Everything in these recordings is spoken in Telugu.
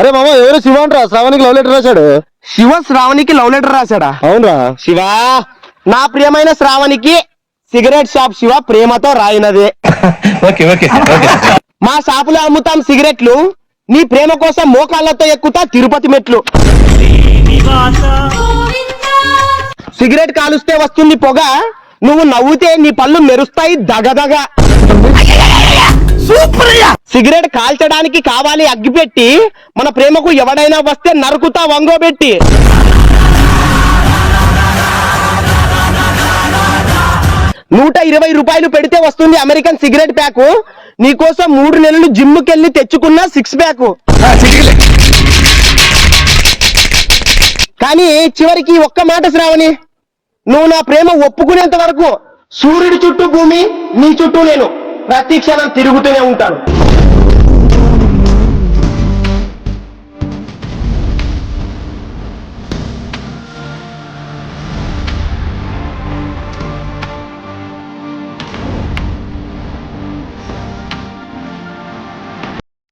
అరే మామ ఎవరు శివ అంటారా శ్రావణికి లవ్ లెటర్ రాశాడు. శివ శ్రావణికి లవ్ లెటర్ రాశాడా? అవునరా. శివ నా ప్రియమైన శ్రావణికి సిగరెట్ షాప్ శివ ప్రేమతో రాయినది. Okay okay okay. మా షాపులో అమ్ముతాం సిగరెట్లు నీ ప్రేమ కోసం మోకాళ్ళతో ఎక్కుతా తిరుపతి మెట్లు. సిగరెట్ కాలుస్తే వస్తుంది పొగ నువ్వు నవ్వుతే నీ పళ్ళు మెరుస్తాయి దగదగ. సిగరెట్ కాల్చడానికి కావాలి అగ్గిపెట్టి మన ప్రేమకు ఎవడైనా వస్తే నరుకుతా వంగోబెట్టి నూట ఇరవై రూపాయలు పెడితే వస్తుంది అమెరికన్ సిగరెట్ ప్యాకు. నీకోసం మూడు నెలలు జిమ్కెళ్ళి తెచ్చుకున్న సిక్స్ ప్యాక్. కానీ చివరికి ఒక్క మాట శ్రావణి నువ్వు నా ప్రేమ ఒప్పుకునేంత వరకు సూర్యుడి చుట్టూ భూమి నీ చుట్టూ నేను. ప్రతి క్షణం తిరుగుతూనే ఉంటాను.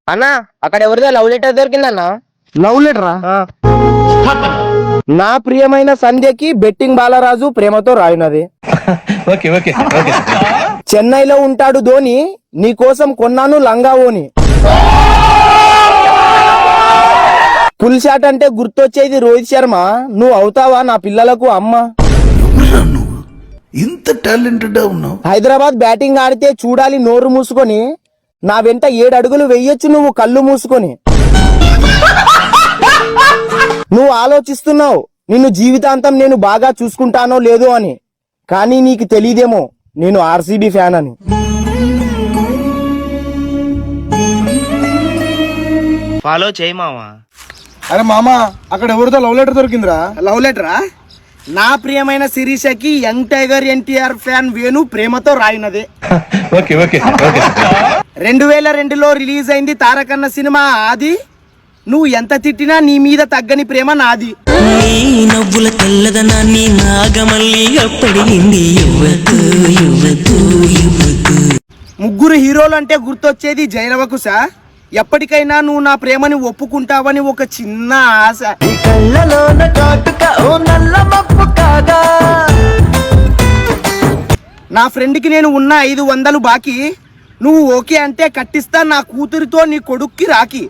అన్నా అక్కడ ఎవరిదో లవ్ లెటర్ దొరికిందన్నా? లవ్ లెటరా? నా ప్రియమైన సంధ్యకి బెట్టింగ్ బాలరాజు ప్రేమతో రాయునది. Okay okay okay. చెన్నైలో ఉంటాడు ధోని నీ కోసం కొన్నాను లంగా ఓని. ఫుల్ షాట్ అంటే గుర్తొచ్చేది రోహిత్ శర్మ. నువ్వు అవుతావా నా పిల్లలకు అమ్మ? ఇంత టాలెంటెడ్ ఉన్నావు. హైదరాబాద్ బ్యాటింగ్ ఆడితే చూడాలి నోరు మూసుకొని. నా వెంట ఏడు అడుగులు వెయ్యొచ్చు నువ్వు కళ్ళు మూసుకొని. నువ్వు ఆలోచిస్తున్నావు నిన్ను జీవితాంతం నేను బాగా చూసుకుంటానో లేదో అని. కానీ నీకు తెలియదేమో. నేను ఆర్సీబీ ఫ్యాన్ అని. ఫాలో చేయి మావా. అరే మామ అక్కడ ఎవరితో లవ్ లెటర్ దొరికిందిరా? లవ్ లెటరా? నా ప్రియమైన శిరీషకి young tiger NTR fan Venu ప్రేమతో రాయినది. Okay okay okay. రెండు వేల రెండులో రిలీజ్ అయింది తారకన్న సినిమా. ఆది నువ్వు ఎంత తిట్టినా నీ మీద తగ్గని ప్రేమ నాది. నీ నవ్వుల తెల్లదనాన్ని నాగమల్లి అప్పడిగింది యువతు యువతు యువతు. ముగ్గురు హీరోలు అంటే గుర్తొచ్చేది జైనవకుశ ఎప్పటికైనా నువ్వు నా ప్రేమని ఒప్పుకుంటావని ఒక చిన్న ఆశ. నా ఫ్రెండ్కి నేను ఉన్న ఐదు వందలు బాకీ. నువ్వు ఓకే అంటే కట్టిస్తా నా కూతురితో నీ కొడుక్కి రాకి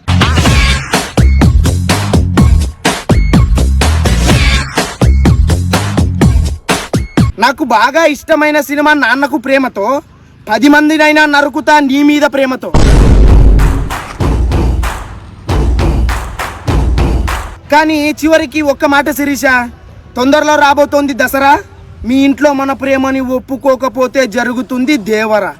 నాకు బాగా ఇష్టమైన సినిమా నాన్నకు ప్రేమతో పది మందినైనా నరుకుతా నీ మీద ప్రేమతో. కానీ చివరికి ఒక్క మాట శిరీష తొందరలో రాబోతోంది దసరా మీ ఇంట్లో మన ప్రేమని ఒప్పుకోకపోతే జరుగుతుంది దేవరా.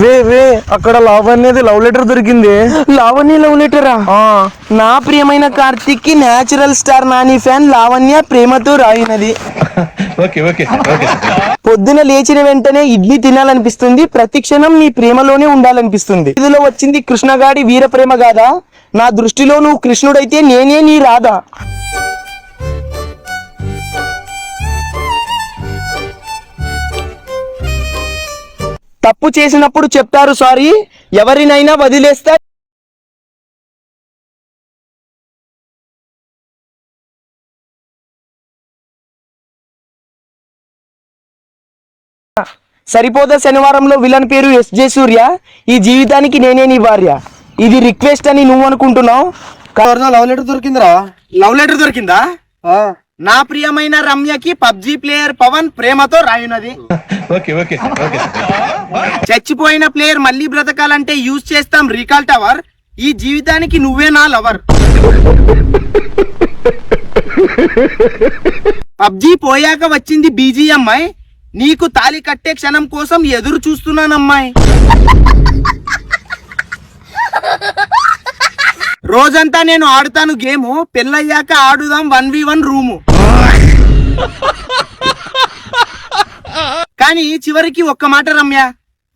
వే వే అక్కడ లవ్ అనేది లవ్ లెటర్ దొరికింది. లావణ్య లవ్ లెటరా నా ప్రియమైన కార్తిక్కి natural star Nani fan Lavanya ప్రేమతో రాయినది. పొద్దున లేచిన వెంటనే ఇడ్లీ తినాలనిపిస్తుంది ప్రతి క్షణం నీ ప్రేమలోనే ఉండాలనిపిస్తుంది. ఇదిలో వచ్చింది కృష్ణగాడి వీర ప్రేమ గాదా నా దృష్టిలో నువ్వు కృష్ణుడైతే నేనే నీ రాధా. తప్పు చేసినప్పుడు చెప్తారు సారీ ఎవరినైనా వదిలేస్తా సరిపోదా శనివారంలో విలన్ పేరు ఎస్ జే సూర్య? ఈ జీవితానికి నేనే నీ భార్య. ఇది రిక్వెస్ట్ అని నువ్వు అనుకుంటున్నావు? లవ్ లెటర్ దొరికిందిరా. లవ్ లెటర్ దొరికిందా? నా ప్రియమైన రమ్యకి పబ్జి ప్లేయర్ పవన్ ప్రేమతో రాయునది. చచ్చిపోయిన ప్లేయర్ మళ్ళీ బ్రతకాలంటే యూజ్ చేస్తాం రీకాల్ టవర్. ఈ జీవితానికి నువ్వే నా లవర్. పబ్జి పోయాక వచ్చింది బీజీ అమ్మాయి నీకు తాలి కట్టే క్షణం కోసం ఎదురు చూస్తున్నానమ్మాయి. రోజంతా నేను ఆడుతాను గేము పెళ్ళయ్యాక ఆడుదాం వన్ వి వన్ రూము. కానీ చివరికి ఒక్క మాట రమ్య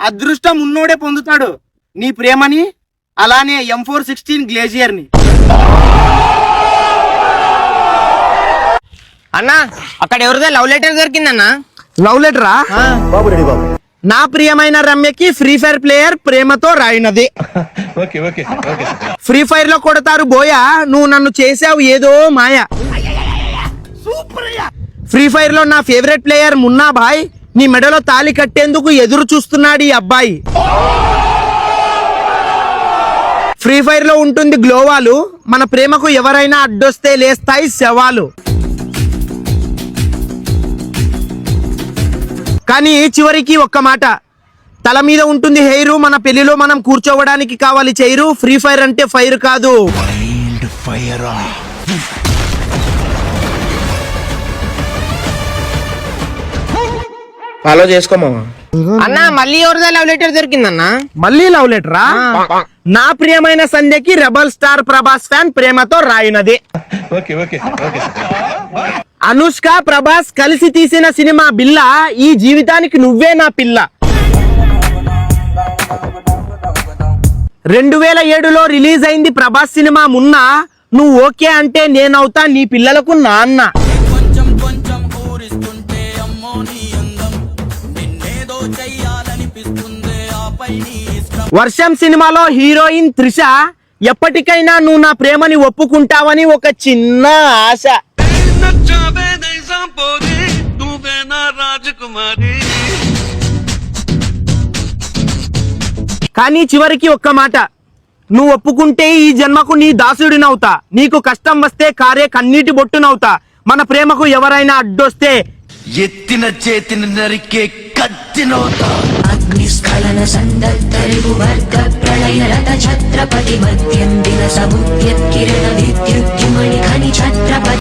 అదృష్టం ఉన్నోడే పొందుతాడు నీ ప్రేమని అలానే ఎం ఫోర్ సిక్స్టీన్ గ్లేజియర్ని అన్నా అక్కడ ఎవరిదో లవ్ లెటర్ దొరికిందన్నా. లవ్ లెటరా? నా ప్రియమైన రమ్యకి ఫ్రీ ఫైర్ ప్లేయర్ ప్రేమతో రాయినది. ఫ్రీ ఫైర్లో కొడతారు బోయా నువ్వు నన్ను చేసావు ఏదో మాయ. ఫ్రీ ఫైర్లో నా ఫేవరెట్ ప్లేయర్ మున్నా భాయ్ నీ మెడలో తాలి కట్టేందుకు ఎదురు చూస్తున్నాడు ఈ అబ్బాయి. ఫ్రీ ఫైర్లో ఉంటుంది గ్లోవాలు మన ప్రేమకు ఎవరైనా అడ్డొస్తే లేస్తాయి శవాలు. కానీ చివరికి ఒక్క మాట. తల మీద ఉంటుంది హెయిర్ మన పెళ్ళిలో మనం కూర్చోవడానికి కావాలి చైరు. ఫ్రీ ఫైర్ అంటే ఫైర్ కాదు. ఫాలో చేసుకోమావా అన్నా మళ్ళీ ఎవరిదో లవ్ లెటర్ దొరికిందన్నా? మళ్ళీ లవ్ లెటరా నా ప్రియమైన సంధ్యకి రెబల్ స్టార్ ప్రభాస్ ఫ్యాన్ ప్రేమతో రాయినది. Okay okay okay Anushka Prabhas కలిసి తీసిన సినిమా బిల్ల ఈ జీవితానికి నువ్వే నా పిల్ల. రెండు వేల ఏడులో రిలీజ్ అయింది ప్రభాస్ సినిమా మున్న నువ్వు ఓకే అంటే నేనవుతా నీ పిల్లలకు నాన్న. వర్షం సినిమాలో హీరోయిన్ త్రిష ఎప్పటికైనా నువ్వు నా ప్రేమని ఒప్పుకుంటావని ఒక చిన్న ఆశ. కానీ చివరికి ఒక్క మాట. నువ్వు ఒప్పుకుంటే ఈ జన్మకు నీ దాసుడినవుతా. నీకు కష్టం వస్తే కారే కన్నీటి బొట్టునవుతా. మన ప్రేమకు ఎవరైనా అడ్డొస్తే ఎత్తిన చేతిని నరికే కత్తినవుతా. అగ్నిస్ఖలన సందర్భ వర్గ ప్రళయ రథ ఛత్రపతి మధ్యం దిన కిరణ విద్యుజ్జుమణి ఖని ఛత్రపతి